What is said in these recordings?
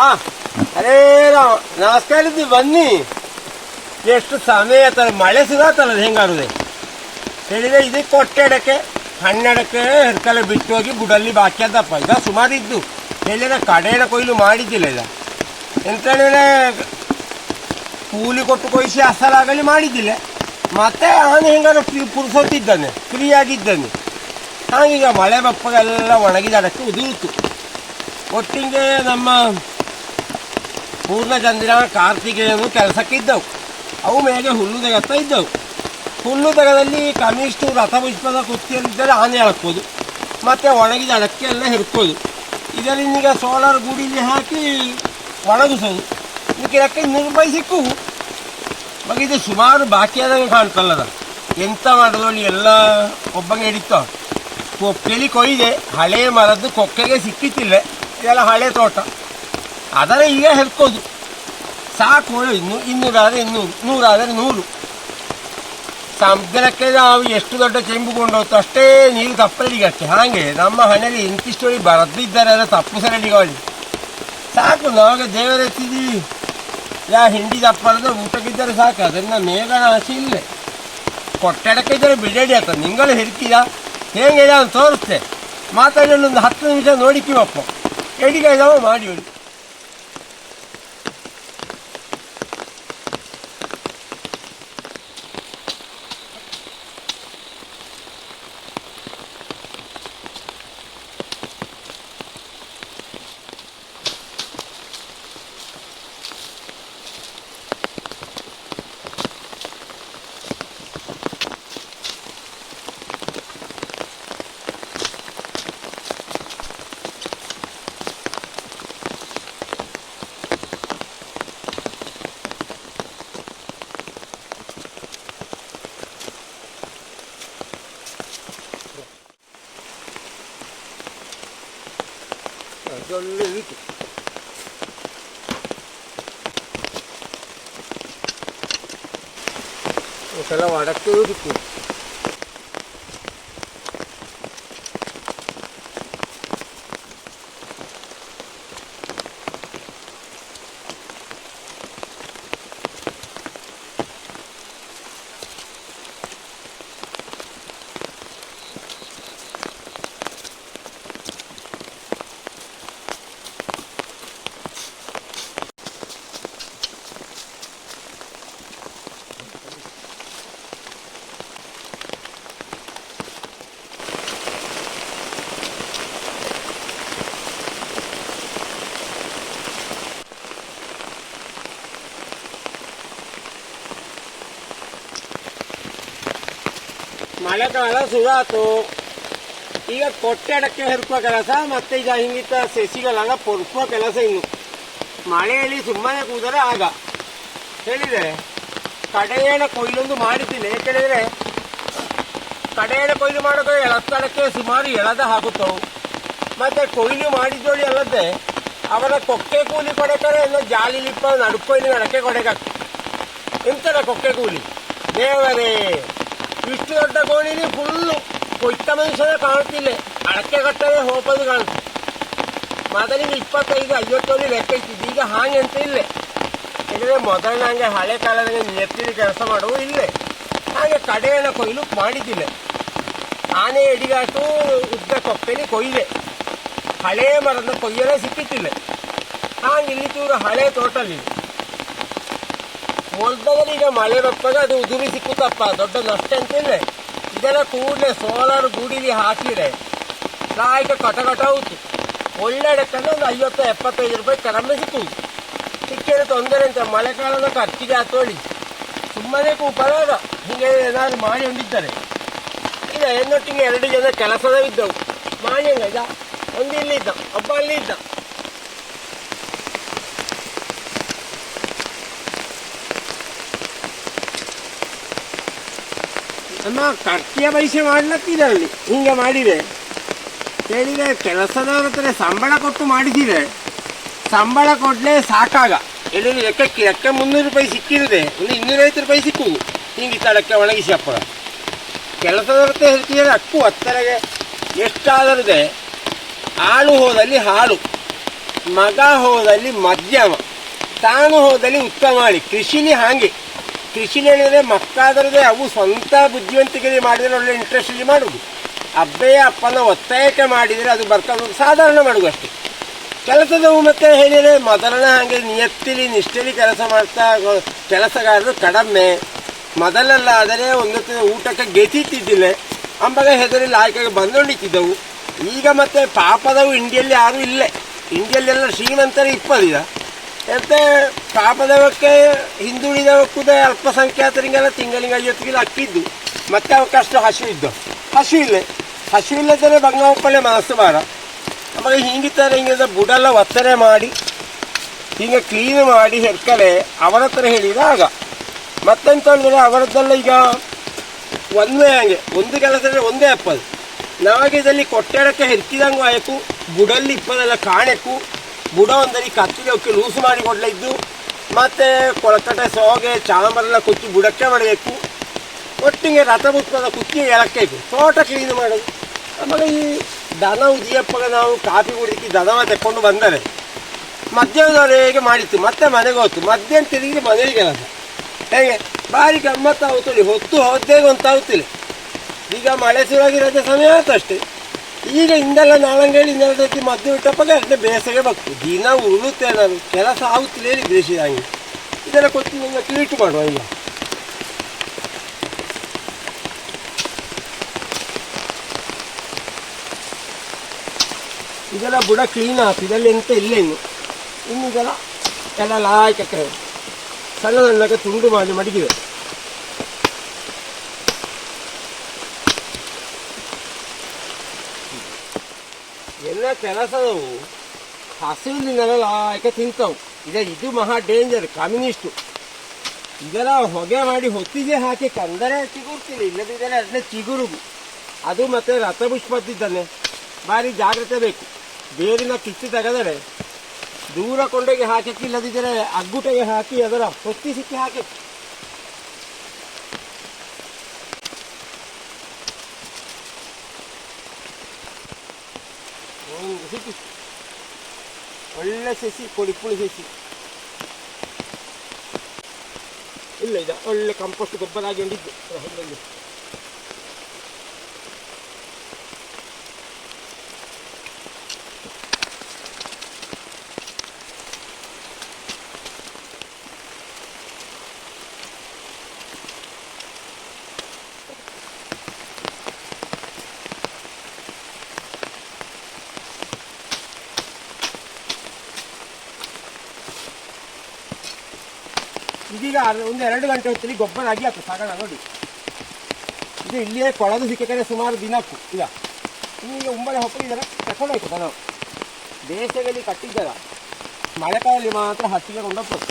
ಹಾ ಅರೇ ರಾವ್, ನಮಸ್ಕಾರ ಇದ್ದಿ, ಬನ್ನಿ. ಎಷ್ಟು ಸಮಯ ಆತಲ್ಲ ಮಳೆ ಸಿಗತ್ತಲ್ಲ ಹೆಂಗಾರುದೆ ಹೇಳಿದ್ರೆ ಇದು ಕೊಟ್ಟೆಡಕ್ಕೆ ಹಣ್ಣೆಡಕ್ಕೆ ಹೆರ್ಕಲೆ ಬಿಟ್ಟು ಹೋಗಿ ಗುಡಲ್ಲಿ ಬಾಕಿ ಅದಪ್ಪ ಈಗ ಸುಮಾರು ಇದ್ದು ಹೇಳಿದ ಕಡೆಯ ಕೊಯ್ಲು ಮಾಡಿದ್ದಿಲ್ಲ ಇಲ್ಲ ಎಂತ ಹೇಳಿದ್ರೆ ಕೂಲಿ ಕೊಟ್ಟು ಕೊಯ್ಸಿ ಅಸಲಾಗಲಿ ಮಾಡಿದ್ದಿಲ್ಲ. ಮತ್ತೆ ಅವನು ಹೆಂಗಾರು ಪುರುಸೊತ್ತಿದ್ದಾನೆ, ಫ್ರೀ ಆಗಿದ್ದಾನೆ. ಹಾಗೀಗ ಮಳೆ ಬಪ್ಪಗೆಲ್ಲ ಒಣಗಿದ ಅದಕ್ಕೆ ಉದುರಿತು. ಒಟ್ಟಿಗೆ ನಮ್ಮ ಪೂರ್ಣಚಂದ್ರ ಕಾರ್ತಿಕೇಯನು ಕೆಲಸಕ್ಕೆ ಇದ್ದವು ಅವು ಮೇಲೆ ಹುಲ್ಲು ತೆಗತ್ತಾ ಇದ್ದವು. ಹುಲ್ಲು ತೆಗದಲ್ಲಿ ಕನಿಷ್ಠ ರಥಪುಷ್ಪದ ಕುತ್ತಿಯಲ್ಲಿದ್ದರೆ ಆನೆ ಹಾಕ್ಬೋದು ಮತ್ತು ಒಣಗಿದ ಅಡಕ್ಕೆ ಎಲ್ಲ ಹಿಡ್ಕೋದು ಇದರಿಂದ ಸೋಲಾರ್ ಗುಡಿಲಿ ಹಾಕಿ ಒಣಗಿಸೋದು. ಇದಕ್ಕೆ ಇನ್ನೂರು ರೂಪಾಯಿ ಸಿಕ್ಕು ಮಗ, ಇದು ಸುಮಾರು ಬಾಕಿ ಆದಂಗೆ ಕಾಣ್ತಲ್ಲದ. ಎಂತ ಮಾಡೋದು ಎಲ್ಲ ಒಬ್ಬಂಗೆ ಹಿಡಿತಾವ ಕೊಕ್ಕೆಲಿ ಕೊಯ್ದೆ. ಹಳೆ ಮರದ್ದು ಕೊಕ್ಕೆಗೆ ಸಿಕ್ಕಿತ್ತಿಲ್ಲ. ಇದೆಲ್ಲ ಹಳೆ ತೋಟ. ಅದರ ಈಗ ಹೆರ್ಕೋದು ಸಾಕು ಇನ್ನು, ಇನ್ನೂರಾದರೆ ಇನ್ನೂರು, ನೂರಾದರೆ ನೂರು. ಸಮುದ್ರಕ್ಕೆ ನಾವು ಎಷ್ಟು ದೊಡ್ಡ ಚೆಂಬು ಕೊಂಡೋಗ್ತು ಅಷ್ಟೇ ನೀರು ತಪ್ಪಲಿಗೆ ಅಷ್ಟೇ ಹಾಗೆ ನಮ್ಮ ಹಣೆಯಲ್ಲಿ ಇಂತಿಷ್ಟು ಬರದಿದ್ದಾರೆ ಅದರ ತಪ್ಪು ಸರಳಿಗಾಳಿ ಸಾಕು, ನಾವಾಗ ದೇವರ ಎತ್ತಿದ್ದೀವಿ. ಯಾ ಹಿಂಡಿ ದಪ್ಪಳದ ಊಟಕ್ಕಿದ್ದರೆ ಸಾಕು, ಅದನ್ನ ಮೇಘನ ಆಸೆ ಇಲ್ಲೇ. ಕೊಟ್ಟಡಕ್ಕೆ ಇದ್ದರೆ ಬಿಡೇಡಿ ಆಗ್ತದೆ ನಿಂಗಳು ಹಿಡ್ತೀಯ ಹೇಗೆ ಅದು ತೋರಿಸ್ತೆ ಮಾತಾಡಿ ಒಂದು ಹತ್ತು ನಿಮಿಷ ನೋಡಿಕ್ಕಿವಪ್ಪ ಎಡಿಗೆ ಇದಾವ ಮಾಡಿ ಬಿಡಿ. Absolut. उसाला वाडा तोच ಮಳೆಗಾಲ ಸುರಾತು. ಈಗ ಕೊಟ್ಟೆ ಅಡಕ್ಕೆ ಕೆಲಸ, ಮತ್ತೆ ಈಗ ಹಿಂಗಿತ್ತ ಸಸಿಗಳಾಗ ಪೊರ್ಕುವ ಕೆಲಸ ಇನ್ನು. ಮಳೆಯಲ್ಲಿ ಸುಮ್ಮನೆ ಕೂದರೆ ಆಗ. ಹೇಳಿದೆ ಕಡೆಯೇನ ಕೊಯ್ಲೊಂದು ಮಾಡಿದ್ದೀನಿ. ಏಕೆಂದರೆ ಕಡೆಯಣ ಕೊಯ್ಲು ಮಾಡೋದು ಎಳತ್ತಡಕ್ಕೆ ಸುಮಾರು ಎಳದ ಹಾಕುತ್ತವು ಮತ್ತೆ ಕೊಯ್ಲು ಮಾಡಿದ್ದೋಳಿ ಅಲ್ಲದೆ ಅವರ ಕೊಕ್ಕೆ ಕೂಲಿ ಕೊಡಕರೆ ಎಲ್ಲ ಜಾಲಿ ಲಿಪ್ಪ ನಡ್ಕೊಯ್ಲಿ ಅಡಕೆ ಕೊಡಕಾಗ್ತದೆ ಇಂತರ ಕೊಕ್ಕೆ ಕೂಲಿ? ದೇವರೇ! ಇಷ್ಟು ದೊಡ್ಡ ಗೋಣಿಲಿ ಫುಲ್ಲು ಕೊಟ್ಟ ಮನುಷ್ಯನೇ ಕಾಣುತ್ತಿಲ್ಲ. ಅಡಕೆ ಕಟ್ಟದೆ ಹೋಗೋದು ಕಾಣುತ್ತೆ ಮೊದಲಿಗೆ ಇಪ್ಪತ್ತೈದು, ಐವತ್ತೊಂದು ಲೆಕ್ಕ ಇತ್ತಿದ್ದು ಈಗ ಹಾಗೆ ಅಂತ ಇಲ್ಲೇ. ಯಾಕಂದ್ರೆ ಹಂಗೆ ಹಳೆ ಕಾಲದಲ್ಲಿ ನೆತ್ತಿಲಿ ಕೆಲಸ ಮಾಡುವು ಇಲ್ಲೇ. ಹಾಗೆ ಕಡೆಯನ್ನ ಕೊಯ್ಲು ಮಾಡಿದ್ದಿಲ್ಲ. ಆನೆ ಎಡಿಗಾಟು ಉದ್ದ ಕೊಪ್ಪೆಲಿ ಕೊಯ್ದೆ ಹಳೆ ಮರದ ಕೊಯ್ಯಲೇ ಸಿಕ್ಕಿತ್ತಿಲ್ಲ ಹಾಗೆ ಇಲ್ಲಿ ಚೂರು ಹಳೆ ತೋಟಲ್ಲಿ ಮೊದಲದಲ್ಲಿ ಈಗ ಮಳೆ ಬರ್ತಾಗ ಅದು ಉದುರಿ ಸಿಕ್ಕುತ್ತಪ್ಪ, ದೊಡ್ಡ ನಷ್ಟ ಅಂತಿಲ್ಲ. ಇದೆಲ್ಲ ಕೂಡಲೇ ಸೋಲಾರ್ ಗುಡಿಲಿ ಹಾಕಿದ್ರೆ ಕಟ ಕಟ ಹೋಯ್ತು. ಒಳ್ಳೆ ಅಡಕ್ಕಂದ್ರೆ ಒಂದು ಐವತ್ತು, ಎಪ್ಪತ್ತೈದು ರೂಪಾಯಿ ಕಡಿಮೆ ಸಿಕ್ಕು. ಸಿಕ್ಕಿದ್ರೆ ತೊಂದರೆ ಅಂತ ಮಳೆಗಾಲದ ಖರ್ಚಿಗೆ ಹತ್ತೋಳಿ ಸುಮ್ಮನೆ ಕೂಪರಾಗ ಹಿಂಗೆ ಏನಾದ್ರು ಮಾಡಿ ಹೊಂದಿದ್ದಾರೆ ಈಗ ಹೆಣ್ಣೊಟ್ಟಿಗೆ ಎರಡು ಜನ ಕೆಲಸದ ಇದ್ದವು ಮಾಡಿ ಹಂಗ ಒಂದು ಇಲ್ಲಿ ಇದ್ದ ಒಬ್ಬ ಅಲ್ಲಿ ಇದ್ದ ನಮ್ಮ ಪೈಸೆ ಮಾಡ್ಲತ್ತಿದೆ ಅಲ್ಲಿ. ಹಿಂಗೆ ಮಾಡಿದೆ. ಹೇಳಿದೆ ಕೆಲಸದವ್ರ ಹತ್ರ ಸಂಬಳ ಕೊಟ್ಟು ಮಾಡಿಸಿದೆ. ಸಂಬಳ ಕೊಡಲೇ ಸಾಕಾಗ. ಹೇಳಿದ್ರೆ ಲೆಕ್ಕಕ್ಕೆ ಲೆಕ್ಕ ಮುನ್ನೂರು ರೂಪಾಯಿ ಸಿಕ್ಕಿರದೆ ಒಂದು ಇನ್ನೂರೈವತ್ತು ರೂಪಾಯಿ ಸಿಕ್ಕು ಹಿಂಗೆ ತಳಕ್ಕೆ ಒಣಗಿಸಿ ಅಪ್ಪ ಕೆಲಸದವ್ರ ಹತ್ರ ಹೇಳ್ತಿದ್ದಾರೆ, ಅಕ್ಕು ಹತ್ತರಗೆ ಎಷ್ಟಾದರದೆ. ಹಾಳು ಹೋದಲ್ಲಿ ಹಾಳು ಮಗ ಹೋದಲ್ಲಿ ಮಧ್ಯಮ ತಾನು ಹೋದಲ್ಲಿ ಉತ್ತಮ ಮಾಡಿ ಕೃಷಿಲಿ ಹಾಗೆ. ಕೃಷಿಲಿ ಹೇಳಿದ್ರೆ ಅವು ಸ್ವಂತ ಬುದ್ಧಿವಂತಿಕೆ ಮಾಡಿದ್ರೆ ಒಳ್ಳೆ ಇಂಟ್ರೆಸ್ಟಲ್ಲಿ ಮಾಡುದು. ಅಬ್ಬೆಯ ಅಪ್ಪನ ಒತ್ತಾಯಕ್ಕೆ ಮಾಡಿದರೆ ಅದು ಬರ್ಕೊಂಡು ಸಾಧಾರಣ ಮಾಡುದು ಅಷ್ಟೇ. ಕೆಲಸದವು ಮತ್ತೆ ಹೇಳಿದರೆ ಮೊದಲನೇ ಹಾಗೆ ನಿಯತ್ತಿಲಿ, ನಿಷ್ಠೆಲಿ ಕೆಲಸ ಮಾಡ್ತಾ ಕೆಲಸಗಾರರು ಕಡಿಮೆ. ಮೊದಲೆಲ್ಲ, ಆದರೆ ಒಂದು ಊಟಕ್ಕೆ ಗೆತಿತ್ತಿದ್ದಿಲ್ಲ ಅಂಬಾಗ ಹೆದರಿ ಲಾಯ್ಕೆಗೆ ಬಂದೊಂಡಿತ್ತಿದ್ದವು. ಈಗ ಮತ್ತೆ ಪಾಪದವು ಇಂಡಿಯಲ್ಲಿ ಯಾರೂ ಇಲ್ಲೇ. ಇಂಡಿಯಲ್ಲೆಲ್ಲ ಶ್ರೀಮಂತರು ಇಪ್ಪದಿದ. ಮತ್ತೆ ಪಾಪದವಕ್ಕೆ ಹಿಂದುಳಿದವಕ್ಕೂ ಅಲ್ಪಸಂಖ್ಯಾತರಿಗೆಲ್ಲ ತಿಂಗಳಿಗೆ ಐವತ್ತು ಅಕ್ಕಿದ್ದು ಮತ್ತೆ ಅವಕ್ಕಷ್ಟು ಹಸು ಇದ್ದು. ಹಸು ಇಲ್ಲೇ. ಹಸು ಇಲ್ಲದರೆ ಬಂಗಾವಪ್ಪಳೆ ಮನಸ್ಸು ಬಾರ ಆಮೇಲೆ ಹಿಂಗಿತ್ತಾರೆ ಹಿಂಗೆ ಬುಡೆಲ್ಲ ಒತ್ತರೆ ಮಾಡಿ, ಹಿಂಗೆ ಕ್ಲೀನ್ ಮಾಡಿ ಹೆರ್ಕಲೆ ಅವರ ಹತ್ರ ಹೇಳಿದ ಆಗ. ಮತ್ತೆಂತ ಹೇಳಿದ್ರೆ ಅವರದ್ದೆಲ್ಲ ಈಗ ಒಂದೇ ಹಂಗೆ, ಒಂದು ಕೆಲಸದಲ್ಲಿ ಒಂದೇ ಅಪ್ಪದು ನಾವಾಗಿದ್ದಲ್ಲಿ ಕೊಟ್ಟಡಕ್ಕೆ ಹೆರ್ಕಿದಂಗೆ ಆಯಕು ಬುಡಲ್ಲಿ ಇಪ್ಪದೆಲ್ಲ ಕಾಣೆಕು ಬುಡ ಒಂದಲ್ಲಿ ಕತ್ತಿಗೆ ಅವಕ್ಕೆ ಲೂಸು ಮಾಡಿ ಕೊಡಲಿದ್ದು ಮತ್ತೆ ಕೊಳಕಟೆ ಸೋಗೆ ಚಾಂಬರೆಲ್ಲ ಕುಚ್ಚಿ ಬುಡಕ್ಕೆ ಮಾಡಬೇಕು ಒಟ್ಟಿಗೆ ರಥ ಮುತ್ತದ ಕುಚ್ಚಿ ಎಳಕಬೇಕು ತೋಟ ಕ್ಲೀನ್ ಮಾಡೋದು. ಆಮೇಲೆ ಈ ದನ ಉದಿಯಪ್ಪಗೆ ನಾವು ಕಾಫಿ ಕುಡಿದಕ್ಕೆ ದನವ ತೆಕ್ಕೊಂಡು ಬಂದರೆ ಮಧ್ಯಾಹ್ನದವರೆಗೆ ಮಾಡಿತ್ತು? ಮತ್ತೆ ಮನೆಗೆ ಹೋಯ್ತು. ಮಧ್ಯಾಹ್ನ ತಿರುಗಿ ಮನೆಗೆ ಕೆಲಸ ಹೇಗೆ? ಭಾರಿ ಗಮ್ಮತ್ತು ಆಗುತ್ತಲ್ಲಿ ಹೊತ್ತು ಹೋದ್ದೇ ಗೊತ್ತಾಗುತ್ತಿಲ್ಲ. ಈಗ ಮಳೆ ಶುರುವಾಗಿರೋದೇ ಸಮಯ ಆಯ್ತು ಅಷ್ಟೇ. ಈಗ ಇಂದೆಲ್ಲ ನಾಳಂಗೇಳಿ ಇನ್ನೆರಡು ಹೊತ್ತಿ ಮದ್ದು ಬಿಟ್ಟಪ್ಪಾಗ ಅಷ್ಟೇ ಬೇಸಗೆ ಬಕ್ಕು ದಿನ ಉರುಳುತ್ತೆ ನಾನು ಕೆಲಸ ಆಗುತ್ತಿಲ್ಲ ಹೇಳಿ ದೇಶದಂಗೆ ಇದೆಲ್ಲ ಕೊಚ್ಚಿ ನಿಮಗೆ ಕ್ಲೀಟ್ ಮಾಡುವ ಈಗ ಇದೆಲ್ಲ ಬುಡ ಕ್ಲೀನ್ ಆಯ್ತು ಇದೆಲ್ಲ ಎಂತ ಇಲ್ಲ ಇನ್ನು ಇನ್ನು ಇದೆಲ್ಲ ಎಲ್ಲ ಲಾಯ್ಕಕ್ಕೆ ಸಣ್ಣ ಸಣ್ಣಕ್ಕೆ ತುಂಡು ಮಾಡಿ ಮಡಗಿದೆ ಎಲ್ಲ ಕೆಲಸದವು ಹಸಿವಿನಿಂದೆಲ್ಲ ಲಾಯ್ಕ ತಿಂತವು. ಇದೆ ಇದು ಮಹಾ ಡೇಂಜರ್, ಕಮ್ಯುನಿಸ್ಟು. ಇದೆಲ್ಲ ಹೊಗೆ ಮಾಡಿ ಹೊತ್ತಿಗೆ ಹಾಕಿ ಕಂದರೆ ಚಿಗುರ್ತಿಲ್ಲ ಇಲ್ಲದಿದ್ದರೆ ಅದನ್ನೇ ಚಿಗುರು ಅದು ಮತ್ತೆ ರಥಪುಷ್ಪದ್ದಿದ್ದಾನೆ ಭಾರಿ ಜಾಗ್ರತೆ ಬೇಕು. ಬೇರಿನ ಕಿತ್ತು ತೆಗೆದರೆ, ದೂರ ಕೊಂಡೋಗಿ ಹಾಕಕ್ಕೆ ಇಲ್ಲದಿದ್ದರೆ ಅಗ್ಗುಟೆಗೆ ಹಾಕಿ ಅದರ ಹೊತ್ತಿ ಸಿಕ್ಕಿ ಹಾಕಿ. ಸಿಕ್ಕಿ ಒಳ್ಳೆ ಸಸಿ ಕೊಡಿಪುಳಿ ಸಸಿ ಇಲ್ಲ ಇದೆ ಒಳ್ಳೆ ಕಂಪೋಸ್ಟ್ ಗೊಬ್ಬರ ಆಗಿ ಹೊಂದಿದ್ದು ಇದೀಗ ಒಂದು ಎರಡು ಗಂಟೆ ಹೊತ್ತಲ್ಲಿ ಗೊಬ್ಬರ ಆಗಿ ಆಗ್ತದೆ ಸಾಗಣ ನೋಡಿ. ಇದು ಇಲ್ಲಿಯೇ ಕೊಳದು ಸಿಕ್ಕರೆ ಸುಮಾರು ದಿನಕ್ಕೂ ಈಗ. ಈಗ ಉಂಬಳೆ ಹೊಪ್ಪಿದ್ದಾರೆ ತಕೊಂಡು ಹೋಯ್ತು ನಾವು ಬೇಸಿಗೆಯಲ್ಲಿ ಕಟ್ಟಿದ್ದಾರ ಮಳೆಕಾಲದಲ್ಲಿ ಮಾತ್ರ ಹತ್ತಿಗೆ ಕೊಂಡೋಗ್ಬೋದು.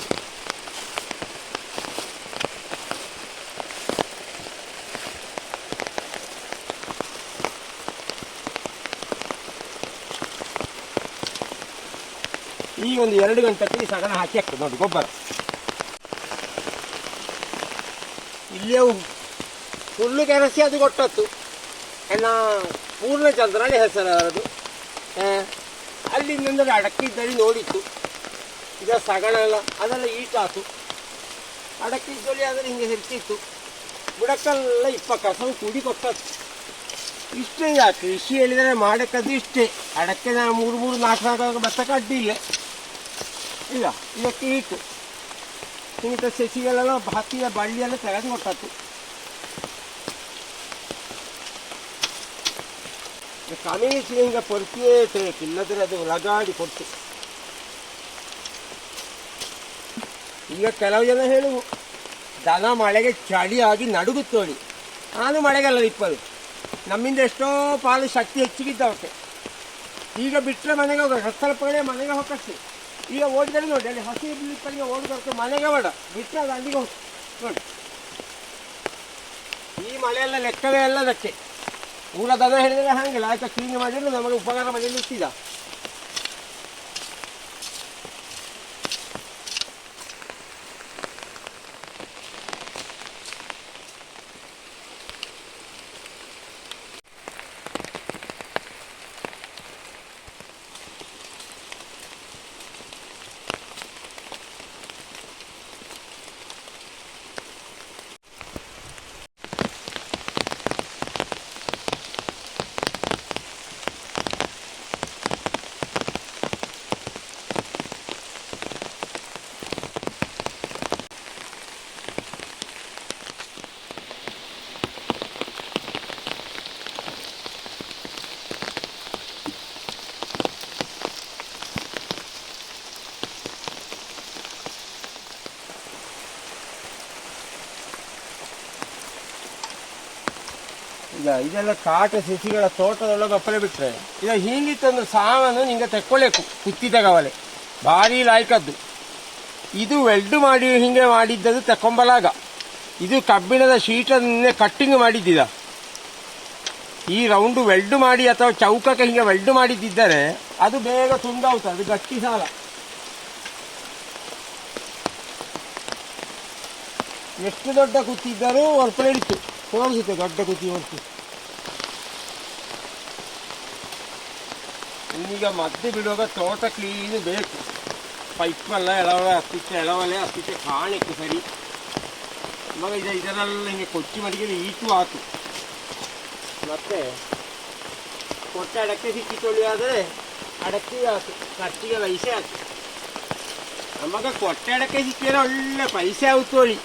ಈ ಒಂದು ಎರಡು ಗಂಟೆ ಸಗಣ ಹಾಕಿ ಹಾಕ್ತದೆ ನೋಡಿ ಗೊಬ್ಬರ. ಇಲ್ಲಿಯೇ ಫುಲ್ಲು ಕೆರಸಿ ಅದು ಕೊಟ್ಟತ್ತು ಎನ್ನ ಹೆಸರು ಅದರದು ಅಲ್ಲಿಂದ ಅಡಕ್ಕಿದ್ದಲ್ಲಿ ನೋಡಿತ್ತು. ಈಗ ಸಗಣ ಎಲ್ಲ ಅದೆಲ್ಲ ಈಟಾತು. ಅಡಕ್ಕಿದ್ದಲ್ಲಿ ಆದರೆ ಹಿಂಗೆ ಹೆರ್ತಿತ್ತು. ಬುಡಕ್ಕೆಲ್ಲ ಇಪ್ಪ ಕಸವು ಕುಡಿ ಕೊಟ್ಟದ್ದು. ಇಷ್ಟೇ ಈಗ ಕೃಷಿ ಹೇಳಿದರೆ ಮಾಡಕ್ಕದ್ದು ಇಷ್ಟೇ. ಅಡಕ್ಕೆ ನಾನು ಮೂರು ಮೂರು, ನಾಲ್ಕು ನಾಲ್ಕು ಭತ್ತಕ್ಕೆ ಅಡ್ಡಿ ಇಲ್ಲ. ಇದಕ್ಕೆ ಇಟ್ಟು ಇಂಥ ಸಸಿಗಳೆಲ್ಲ ಹತ್ತಿಯ ಬಳ್ಳಿಯೆಲ್ಲ ತೆಗೆದು ಕೊಟ್ಟತ್ತು ಕಮೀಸಿ ಹಿಂಗೆ ಪೊರ್ತಿಯೇ ತೆಗೆಯಕ್ಕೆ ಇಲ್ಲದ್ರೆ ಅದು ಲಗಾಡಿ ಕೊಡ್ತು. ಈಗ ಕೆಲವು ಜನ ಹೇಳು ದನ ಮಳೆಗೆ ಚಳಿಯಾಗಿ ನಡುಗುತ್ತೋಳಿ ನಾನು ಮಳೆಗೆಲ್ಲ ಇಪ್ಪದು. ನಮ್ಮಿಂದ ಎಷ್ಟೋ ಪಾಲು ಶಕ್ತಿ ಹೆಚ್ಚಿಗಿದ್ದವಕ್ಕೆ. ಈಗ ಬಿಟ್ಟರೆ ಮನೆಗೆ ಹೋಗ ಸ್ವಲ್ಪ ಮನೆಗೆ ಹೋಗಷ್ಟೇ ಈಗ ಓಡಿದರೆ ನೋಡಿ, ಅಲ್ಲಿ ಹಸಿ ಬಿಲ್ಲಿಪ್ಪಲ್ಲಿಗೆ ಬರ್ತೇವೆ ಮನೆಗೆ ಬೇಡ. ಬಿಟ್ಟರೆ ಅದು ಅಲ್ಲಿಗೆ ನೋಡಿ. ಈ ಮಳೆಯೆಲ್ಲ ಲೆಕ್ಕವೇ ಅಲ್ಲ ಅದಕ್ಕೆ. ಊರ ದನ ಹೇಳಿದರೆ ಹಾಗಿಲ್ಲ. ಆಯ್ತಾ ಕ್ಲೀನ್ ಮಾಡಿದ್ರೆ ನಮಗೆ ಉಪಕಾರ ಮನೆಯಲ್ಲಿ ಇಟ್ಟಿದ ಇದೆಲ್ಲ ಕಾಟ ಸಸಿಗಳ ತೋಟದೊಳಗೆ ಅಪ್ಪಲೆ ಬಿಟ್ರೆ, ಈಗ ಹೀಗಿತ್ತೊಂದು ಸಾಮಾನು ನಿಂಗೆ ತೆಕ್ಕೊಳ್ಳೇಕು ಕುತ್ತಿ ತಗವಲೆ ಭಾರಿ ಲಾಯ್ಕದ್ದು. ಇದು ವೆಲ್ಡ್ ಮಾಡಿ, ಹಿಂಗೆ ಮಾಡಿದ್ದದು ತಕೊಂಬಲಾಗ ಇದು ಕಬ್ಬಿಣದ ಶೀಟನ್ನೇ ಕಟ್ಟಿಂಗ್ ಮಾಡಿದ್ದಿದ. ಈ ರೌಂಡ್ ವೆಲ್ಡ್ ಮಾಡಿ ಅಥವಾ ಚೌಕಕ್ಕೆ ಹಿಂಗೆ ವೆಲ್ಡ್ ಮಾಡಿದ್ದಿದ್ದರೆ ಅದು ಬೇಗ ತುಂಡಾವ್ತದೆ ಅದು ಗಟ್ಟಿ ಸಾಲ. ಎಷ್ಟು ದೊಡ್ಡ ಕುತ್ತಿದ್ದರೂ ಹೊರಪಡಿತ್ತು ತೋರಿಸುತ್ತೆ, ದೊಡ್ಡ ಕುತ್ತಿ ಹೊರತು ಈಗ ಮದ್ದು ಬಿಡುವಾಗ ತೋಟ ಕ್ಲೀನ್ ಬೇಕು. ಪೈಪೆಲ್ಲ ಎಳವಳೆ ಹತ್ತಿತ್ತೆ ಎಳವಲೆ ಹತ್ತಿತ್ತೆ ಕಾಣಿಕ್ಕೆ ಸರಿ ಇವಾಗ ಇದು ಇದರೆಲ್ಲ ಹಿಂಗೆ ಕೊಚ್ಚಿ ಮಡಿಗೆ ಈಟು ಆತು ಮತ್ತೆ ಕೊಟ್ಟ ಅಡಕೆ ಸಿಕ್ಕಿ ತೊಳೆಯಾದರೆ ಅಡಕೆ ಆತು ಖರ್ಚಿಗೆ ಪೈಸೆ ಆತು ನಮಗೆ ಕೊಟ್ಟೆ ಅಡಕೆ ಸಿಕ್ಕಿದ್ರೆ ಒಳ್ಳೆ ಪೈಸೆ ಆಗುತ್ತೋಳಿ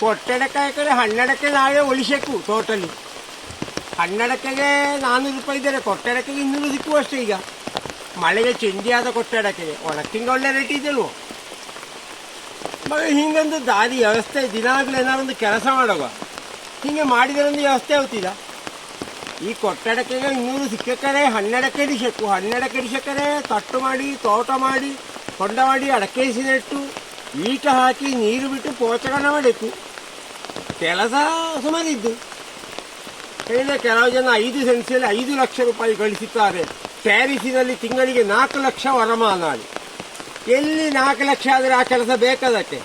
ಕೊಟ್ಟೆಡಕ್ಕೆ ಹಾಕಿದ್ರೆ ಹಣ್ಣಡಕ್ಕೆ ನಾವೇ ಒಳಿಸಬೇಕು ಟೋಟಲಿ ಹಣ್ಣಡಕೆಗೆ ನಾನ್ನೂರು ರೂಪಾಯಿ ಇದ್ದಾರೆ ಕೊಟ್ಟಡಕ್ಕೆ ಇನ್ನೂರು ಸಿಕ್ಕುವ ಅಷ್ಟೇ ಈಗ. ಮಳೆಗೆ ಚೆಂಡಿ ಆದ ಕೊಟ್ಟಡಕ್ಕೆ ಒಣಕ್ಕಿಂಗ ಒಳ್ಳೆ ರೇಟ್ ಇದೆಯಲ್ವೋ? ಮಗ, ಹಿಂಗೊಂದು ದಾರಿ ವ್ಯವಸ್ಥೆ, ದಿನಾಗಲೂ ಏನಾದ್ರು ಒಂದು ಕೆಲಸ ಮಾಡುವ. ಹಿಂಗೆ ಮಾಡಿದರೆ ಒಂದು ವ್ಯವಸ್ಥೆ ಆಗುತ್ತಿಲ್ಲ ಈ ಕೊಟ್ಟಡಕ್ಕೆ ಇನ್ನೂರು ಸಿಕ್ಕಕ್ಕರೆ ಹನ್ನೆರಡಕ್ಕೆ ಸಿಕ್ಕು ಹನ್ನೆರಡಕ್ಕೆ ಇಡಿಸಕ್ಕರೆ ತಟ್ಟು ಮಾಡಿ, ತೋಟ ಮಾಡಿ ಹೊಂಡ ಮಾಡಿ ಅಡಕೆ ನೆಟ್ಟು, ಈಟ ಹಾಕಿ ನೀರು ಬಿಟ್ಟು ಪೋಚಕನ ಮಾಡಬೇಕು ಕೆಲಸ ಸುಮಾರಿದ್ದು. ಹೇಳಿದ್ರೆ ಕೆಲವು ಜನ ಐದು ಸೆನ್ಸಿಯಲ್ಲಿ ಐದು ಲಕ್ಷ ರೂಪಾಯಿ ಗಳಿಸುತ್ತಾರೆ ಪ್ಯಾರಿಸಿನಲ್ಲಿ ತಿಂಗಳಿಗೆ ನಾಲ್ಕು ಲಕ್ಷ ವರಮಾನ ಎಲ್ಲಿ ನಾಲ್ಕು ಲಕ್ಷ ಆದರೆ ಆ ಕೆಲಸ ಬೇಕದಕ್ಕೆ?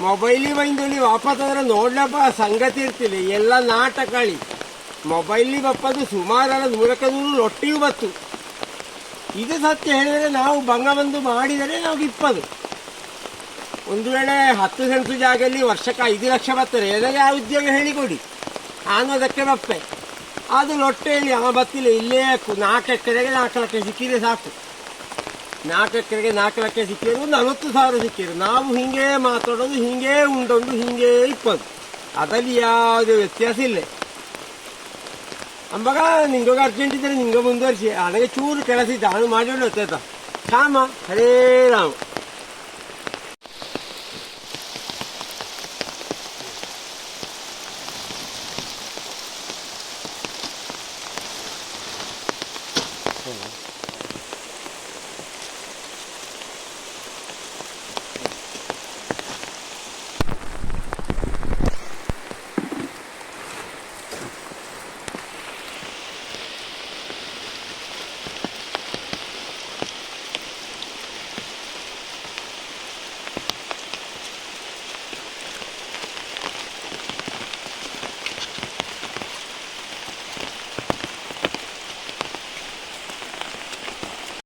ಮೊಬೈಲಿ ಬೈಂದಲ್ಲಿ ವಾಪಸ್ ಆದರೆ ನೋಡ್ಲಪ್ಪ, ಸಂಗತಿ ಇರ್ತಿಲ್ಲ. ಎಲ್ಲ ನಾಟಕಳಿ. ಮೊಬೈಲಿ ಬಪ್ಪದು ಸುಮಾರಲ್ಲ, ನೂರಕ್ಕೆ ನೂರು ರೊಟ್ಟಿಯೂ ಬತ್ತು. ಇದು ಸತ್ಯ ಹೇಳಿದರೆ ನಾವು ಬಂಗಬಂದು ಮಾಡಿದರೆ ನಾವು ಇಪ್ಪದು. ಒಂದು ವೇಳೆ ಹತ್ತು ಸೆಂಟು ಜಾಗದಲ್ಲಿ ವರ್ಷಕ್ಕೆ ಐದು ಲಕ್ಷ ಬರ್ತಾರೆ ಏನಾದ್ರೆ ಆ ಉದ್ಯೋಗ ಹೇಳಿಕೊಡಿ. ನಾನು ಅದಕ್ಕೆ ಬಪ್ಪೆ ಅದು ಹೇಳಿ ಅವ ಬತ್ತಿಲ್ಲ ಇಲ್ಲೇ ನಾಲ್ಕು ಎಕರೆಗೆ ನಾಲ್ಕು ಲಕ್ಷ ಸಿಕ್ಕಿದ್ರೆ ಸಾಕು. ನಾಲ್ಕು ಎಕರೆಗೆ ನಾಲ್ಕು ಲಕ್ಷ ಸಿಕ್ಕಿದ್ರು ನಲವತ್ತು ಸಾವಿರ ಸಿಕ್ಕಿದ್ರು. ನಾವು ಹಿಂಗೆ ಮಾತಾಡೋದು, ಹಿಂಗೆ ಉಂಡೊಂದು, ಹಿಂಗೆ ಇಪ್ಪದು. ಅದರಲ್ಲಿ ಯಾವುದೇ ವ್ಯತ್ಯಾಸ ಇಲ್ಲ. ಅಂಬಾಗ ನಿಂಗೋಗ ಅರ್ಜೆಂಟ್ ಇದ್ದರೆ ನಿಂಗೆ ಮುಂದುವರಿಸಿ. ಅದಕ್ಕೆ ಚೂರು ಕೆಲಸ ಇದ್ದ ನಾನು ಮಾಡಿ ಗೊತ್ತಾಯ್ತಾ ಶಾಮ ಹರೇ ರಾಮ.